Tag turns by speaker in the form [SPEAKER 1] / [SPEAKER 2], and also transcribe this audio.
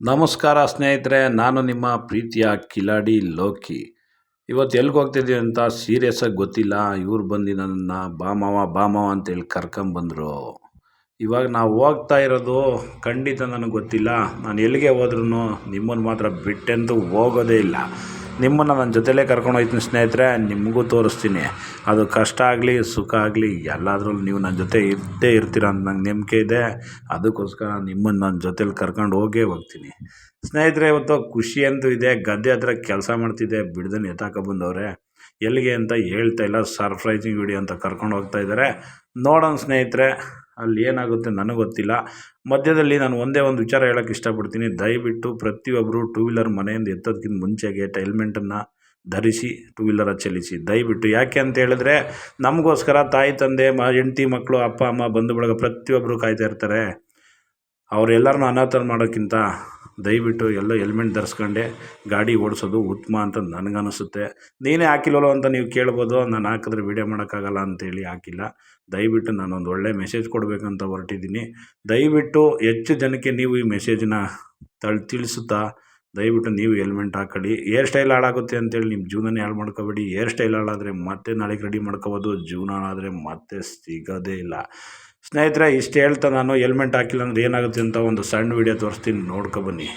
[SPEAKER 1] ನಮಸ್ಕಾರ ಸ್ನೇಹಿತರೆ, ನಾನು ನಿಮ್ಮ ಪ್ರೀತಿಯ ಕಿಲಾಡಿ ಲೋಕಿ. ಇವತ್ತು ಎಲ್ಲಿಗೆ ಹೋಗ್ತಿದ್ದೀವಿ ಅಂತ ಸೀರಿಯಸ್ಸಾಗಿ ಗೊತ್ತಿಲ್ಲ. ಇವ್ರು ಬಂದು ನನ್ನನ್ನು ಬಾ ಮಾವ ಅಂತ ಮಾವ ಅಂತೇಳಿ ಕರ್ಕೊಂಬಂದರು ಇವಾಗ ನಾವು ಹೋಗ್ತಾ ಇರೋದು ಖಂಡಿತ ನನಗೆ ಗೊತ್ತಿಲ್ಲ. ನಾನು ಎಲ್ಲಿಗೆ ಹೋದ್ರೂ ನಿಮ್ಮನ್ನು ಮಾತ್ರ ಬಿಟ್ಟೆಂದು ಹೋಗೋದೇ ಇಲ್ಲ. ನಿಮ್ಮನ್ನು ನನ್ನ ಜೊತೆಲೇ ಕರ್ಕೊಂಡು ಹೋಗ್ತೀನಿ ಸ್ನೇಹಿತರೆ, ನಿಮಗೂ ತೋರಿಸ್ತೀನಿ. ಅದು ಕಷ್ಟ ಆಗಲಿ, ಸುಖ ಆಗಲಿ, ಎಲ್ಲದ್ರಲ್ಲೂ ನೀವು ನನ್ನ ಜೊತೆ ಇದ್ದೇ ಇರ್ತೀರ ಅಂತ ನಂಗೆ ನಂಬಿಕೆ ಇದೆ. ಅದಕ್ಕೋಸ್ಕರ ನಿಮ್ಮನ್ನು ನನ್ನ ಜೊತೇಲಿ ಕರ್ಕೊಂಡು ಹೋಗೇ ಹೋಗ್ತೀನಿ. ಸ್ನೇಹಿತರೆ, ಇವತ್ತು ಖುಷಿ ಅಂತೂ ಇದೆ, ಗದ್ದೆ ಹತ್ರ ಕೆಲಸ ಮಾಡ್ತಿದ್ದೆ ಬಿಡ್ದನ್ನು ಎತ್ತಾಕ ಬಂದವ್ರೆ ಎಲ್ಲಿಗೆ ಅಂತ ಹೇಳ್ತಾ ಇಲ್ಲ, ಸರ್ಪ್ರೈಸಿಂಗ್ ವಿಡಿಯೋ ಅಂತ ಕರ್ಕೊಂಡು ಹೋಗ್ತಾ ಇದ್ದಾರೆ ನೋಡೋಣ ಸ್ನೇಹಿತರೆ. ಅಲ್ಲಿ ಏನಾಗುತ್ತೆ ನನಗೆ ಗೊತ್ತಿಲ್ಲ. ಮಧ್ಯದಲ್ಲಿ ನಾನು ಒಂದೇ ಒಂದು ವಿಚಾರ ಹೇಳೋಕ್ಕೆ ಇಷ್ಟಪಡ್ತೀನಿ. ದಯವಿಟ್ಟು ಪ್ರತಿಯೊಬ್ಬರು ಟೂ ವೀಲರ್ ಮನೆಯಿಂದ ಎತ್ತೋದಕ್ಕಿಂತ ಮುಂಚೆಗೆ ಹೆಲ್ಮೆಟನ್ನು ಧರಿಸಿ ಟೂ ವೀಲರ ಚಲಿಸಿ. ದಯವಿಟ್ಟು ಯಾಕೆ ಅಂತ ಹೇಳಿದ್ರೆ ನಮಗೋಸ್ಕರ ತಾಯಿ, ತಂದೆ, ಮ, ಹೆಂಡ್ತಿ ಮಕ್ಕಳು ಅಪ್ಪ, ಅಮ್ಮ ಬಂಧು ಬಳಗ ಪ್ರತಿಯೊಬ್ಬರು ಕಾಯ್ತಾಯಿರ್ತಾರೆ ಅವರೆಲ್ಲರನ್ನೂ ಅನಾಥರು ಮಾಡೋಕ್ಕಿಂತ ದಯವಿಟ್ಟು ಎಲ್ಲ ಹೆಲ್ಮೆಟ್ ಧರಿಸ್ಕೊಂಡೆ, ಗಾಡಿ ಓಡಿಸೋದು ಉತ್ತಮ ಅಂತ ನನಗನ್ನಿಸುತ್ತೆ. ನೀನೇ ಹಾಕಿಲ್ಲೋ ಅಂತ ನೀವು ಕೇಳ್ಬೋದು, ನಾನು ಹಾಕಿದ್ರೆ ವೀಡಿಯೋ ಮಾಡೋಕ್ಕಾಗಲ್ಲ ಅಂತೇಳಿ ಹಾಕಿಲ್ಲ. ದಯವಿಟ್ಟು ನಾನೊಂದು ಒಳ್ಳೆ ಮೆಸೇಜ್ ಕೊಡಬೇಕಂತ ಹೊರಟಿದ್ದೀನಿ. ದಯವಿಟ್ಟು ಹೆಚ್ಚು ಜನಕ್ಕೆ ನೀವು ಈ ಮೆಸೇಜನ್ನ ತಳ್, ತಿಳಿಸುತ್ತಾ, ದಯವಿಟ್ಟು ನೀವು ಹೆಲ್ಮೆಟ್ ಹಾಕೊಳ್ಳಿ. ಏರ್ ಸ್ಟೈಲ್ ಹಾಳಾಗುತ್ತೆ ಅಂತೇಳಿ ನಿಮ್ಮ ಜೀವನನೇ ಹಾಳು ಮಾಡ್ಕೋಬೇಡಿ. ಏರ್ ಸ್ಟೈಲ್ ಹಾಳಾದರೆ ಮತ್ತೆ ನಾಳೆಗೆ ರೆಡಿ ಮಾಡ್ಕೋಬೋದು, ಜೀವನ ಹಾಳಾದರೆ ಮತ್ತೆ ಸಿಗೋದೇ ಇಲ್ಲ. ಸ್ನೇಹಿತರೆ ಇಷ್ಟು ಹೇಳ್ತಾ ನಾನು ಹೆಲ್ಮೆಟ್ ಹಾಕಿಲ್ಲ ಅಂದ್ರೆ ಏನಾಗುತ್ತೆ ಅಂತ ಒಂದು ಸಣ್ಣ ವೀಡಿಯೋ ತೋರಿಸ್ತೀನಿ. ನೋಡ್ಕೊಬನ್ನಿ